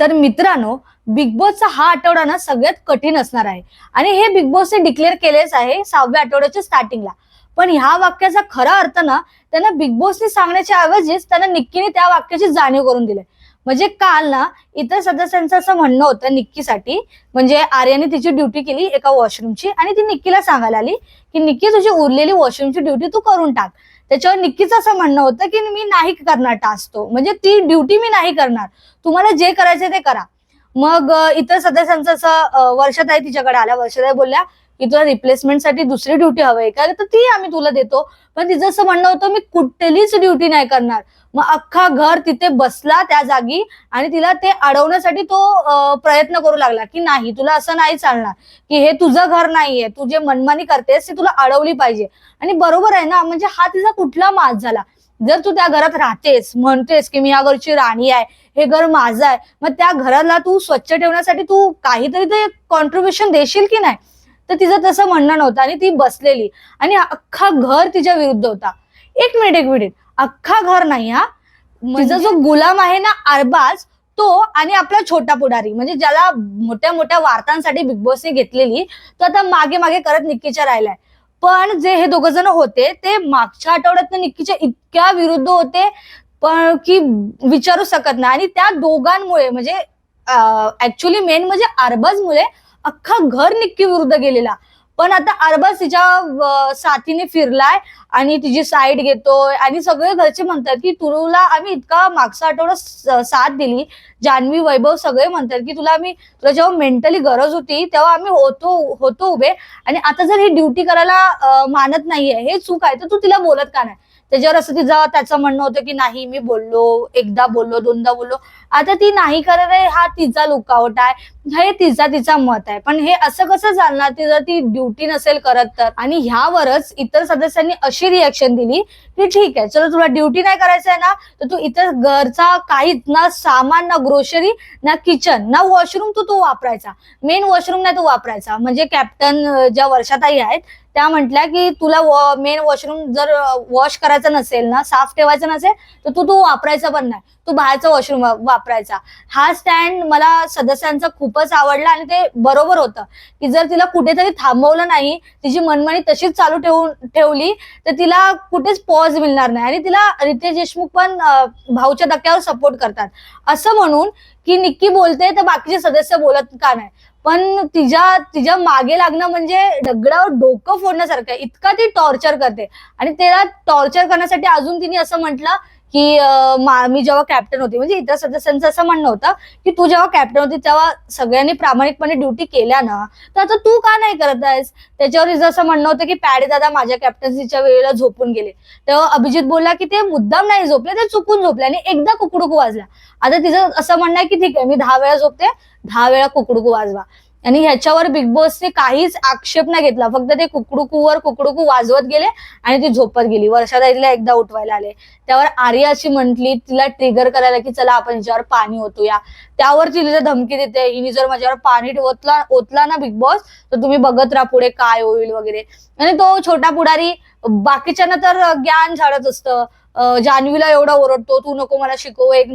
तर मित्रांनो बिग बॉसचा हा आठवडा ना सगळ्यात कठीण असणार आहे. आणि हे बिग बॉसने डिक्लेअर केलेच आहे सहाव्या आठवड्याच्या स्टार्टिंगला पण ह्या वाक्याचा खरा अर्थ ना त्यांना बिग बॉसने सांगण्याच्या ऐवजीच त्यांना निक्कीने त्या वाक्याची जाणीव करून दिली. म्हणजे काल ना इतर सदस्यांचं असं म्हणणं होतं निक्कीसाठी. म्हणजे आर्याने तिची ड्युटी केली एका वॉशरूमची आणि ती निक्कीला सांगायला आली की निक्की तुझी उरलेली वॉशरूमची ड्युटी तू करून टाक. त्याच्यावर निक्कीचं असं म्हणणं होतं की मी नाही करणार टास्क तो. म्हणजे ती ड्युटी मी नाही करणार. तुम्हाला जे करायचं ते करा. मग इतर सदस्यांचं असं अं, वर्षाताई तिच्याकडे आल्या वर्षाताई बोलल्या की तुला रिप्लेसमेंटसाठी दुसरी ड्युटी हवी का? तर ती आम्ही तुला देतो. पण तिचं असं म्हणणं होतं मी कुठलीच ड्युटी नाही करणार. मग अख्खा घर तिथे बसला त्या जागी आणि तिला ते अडवण्यासाठी तो प्रयत्न करू लागला की नाही तुला असं नाही चालणार. की हे तुझं घर नाहीये तू जे मनमानी करतेस ती तुला अडवली पाहिजे. आणि बरोबर आहे ना म्हणजे हा तिचा कुठला मास झाला. जर तू त्या घरात राहतेस म्हणतेस की मी या घरची राणी आहे हे घर माझं आहे मग त्या घराला तू स्वच्छ ठेवण्यासाठी तू काहीतरी ते कॉन्ट्रीब्युशन देशील की नाही? तर तिचं तसं म्हणणं नव्हतं आणि ती बसलेली. आणि अख्खा घर तिच्या विरुद्ध होता. एक मिनिट एक मिनिट. अख्खा घर नाही हा? तिचा जो गुलाम आहे ना अरबाज तो आणि आपला छोटा पुढारी. म्हणजे ज्याला मोठ्या मोठ्या वार्तांसाठी बिग बॉसने घेतलेली तो आता मागे मागे करत निक्कीच्या राहिलाय. पण जे हे दोघ जण होते ते मागच्या आठवड्यात निक्कीच्या इतक्या विरुद्ध होते पण की विचारू शकत नाही. आणि त्या दोघांमुळे म्हणजे ऍक्च्युली मेन म्हणजे अरबाजमुळे अख्खा घर निक्की विरुद्ध गेलेला. पण आता अरबाज तिच्या साथीने फिरलाय आणि तिची साईड घेतोय आणि सगळे घरचे म्हणतात की तुला आम्ही इतका मागचा आठवडा साथ दिली. जान्हवी वैभव सगळे म्हणतात की तुला आम्ही तुला जेव्हा मेंटली गरज होती तेव्हा आम्ही होतो होतो उभे. आणि आता जर ही ड्युटी करायला मानत नाहीये हे चूक आहे तर तू तिला बोलत का नाही? त्याच्यावर असं तिचं त्याचं म्हणणं होतं की नाही मी बोललो एकदा बोललो दोनदा बोललो. आता ती नाही करत आहे हा तिचा लुकावट आहे हे तिचा तिचा मत आहे. पण हे असं कसं चालणार ती जर ती ड्युटी नसेल करत तर? आणि ह्यावरच इतर सदस्यांनी अशी रिॲक्शन दिली की ठीक आहे चलो तुला ड्युटी नाही करायचं आहे ना तर तू इतर घरचा काहीच ना सामान ना ग्रोसरी ना किचन ना वॉशरूम तू तो वापरायचा. मेन वॉशरूम नाही तो वापरायचा. म्हणजे कॅप्टन ज्या वर्षाताई आहेत त्या म्हटल्या की तुला मेन वॉशरूम जर वॉश करायचं नसेल ना साफ ठेवायचं नसेल तर तू तू वापरायचा पण नाही. तू बाहेरचा वॉशरूम वापरायचा. हा स्टँड मला सदस्यांचा खूपच आवडला आणि ते बरोबर होतं. की जर तिला कुठेतरी थांबवलं नाही तिची मनमानी तशीच चालू ठेवून ठेवली तर तिला कुठेच पॉज मिळणार नाही. आणि तिला रितेश देशमुख पण भाऊच्या धक्क्यावर सपोर्ट करतात. असं म्हणून की निक्की बोलते तर बाकीचे सदस्य बोलत का नाही? पण तिच्या तिच्यामागे लागणं म्हणजे दगडावर डोकं फोडण्यासारखं आहे. इतका ती टॉर्चर करते. आणि त्याला टॉर्चर करण्यासाठी अजून तिने असं म्हटलं की मी जेव्हा कॅप्टन होती म्हणजे इतर सदस्यांचं असं म्हणणं होतं की तू जेव्हा कॅप्टन होती तेव्हा सगळ्यांनी प्रामाणिकपणे ड्युटी केल्या ना तर आता तू का नाही करत आहेस? त्याच्यावर असं म्हणणं होतं की पॅडे दादा माझ्या कॅप्टन्सीच्या वेळेला झोपून गेले. तेव्हा अभिजित बोलला की ते मुद्दाम नाही झोपले ते चुकून झोपले आणि एकदा कुकडुकू वाजला. आता तिचं असं म्हणणं आहे की ठीक आहे मी दहा वेळा झोपते दहा वेळा कुकडुकू वाजवा. आणि ह्याच्यावर बिग बॉसने काहीच आक्षेप नाही घेतला. फक्त ते कुकडुकूवर कुकडुकू वाजवत गेले आणि ती झोपत गेली. वर्षाताईला एकदा उठवायला आले. त्यावर आर्या अशी म्हटली तिला ट्रिगर करायला की चला आपण हिच्यावर पाणी ओतूया. त्यावर ती तिला धमकी देते. हिने जर माझ्यावर पाणी ओतला ओतला ना बिग बॉस तर तुम्ही बघत राहा पुढे काय होईल वगैरे. आणि तो छोटा पुढारी बाकीच्यांना तर ज्ञान झाडत असतं. जान्हवीला एवढा ओरडतो तू नको मला शिकव एक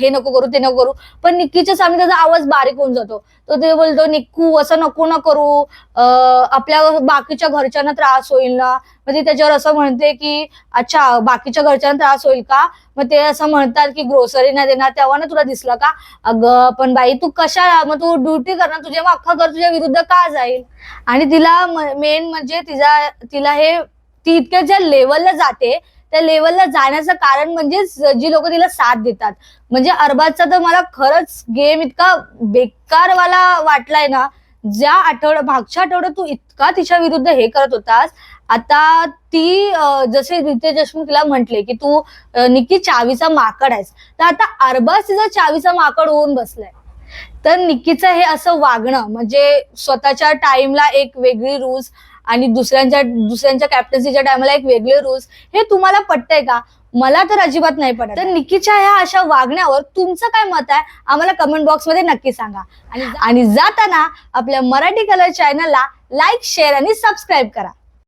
हे नको करू ते नको करू. पण निक्कीच्या सामने त्याचा आवाज बारीक होऊन जातो. तो ते बोलतो निक्कू असं नको ना करू. आपल्या बाकीच्या घरच्यांना त्रास होईल ना. मग ती त्याच्यावर असं म्हणते की अच्छा बाकीच्या घरच्यांना त्रास होईल का? मग ते असं म्हणतात की ग्रोसरी नाही देणार तेव्हा ना तुला दिसलं का? अगं पण बाई तू कशा मग तू ड्युटी करणार तुझे मग अख्खा घर तुझ्या विरुद्ध का जाईल? आणि तिला मेन म्हणजे तिचा तिला हे ती इतक्या ज्या लेवलला जाते त्या लेवलला जाण्याचं कारण म्हणजे जी लोक तिला साथ देतात. म्हणजे अरबाजचा तर मला खरंच गेम इतका बेकारवाला वाटलाय ना ज्या आठवड्या मागच्या आठवड्यात तू इतका तिच्या विरुद्ध हे करत होतास. आता ती जसे रितेश देशमुख तिला म्हटले की तू निकी निक्की चावीचा माकड आहेस. तर आता अरबाज तिचा चावीचा माकड होऊन बसलाय. तर निकीचं हे असं वागणं म्हणजे स्वतःच्या टाइमला एक वेगळी रूल्स आणि दुसऱ्यांच्या दुसऱ्यांच्या कॅप्टन्सीच्या टाइमला एक वेगळे रूल्स हे तुम्हाला पटतंय का? मला तर अजिबात नाही पडत तर निक्कीच्या ह्या अशा वागण्यावर तुमचं काय मत आहे? आम्हाला कमेंट बॉक्समध्ये नक्की सांगा. आणि आणि जाताना आपल्या मराठी कलर चॅनलला लाईक शेअर आणि सबस्क्राईब करा.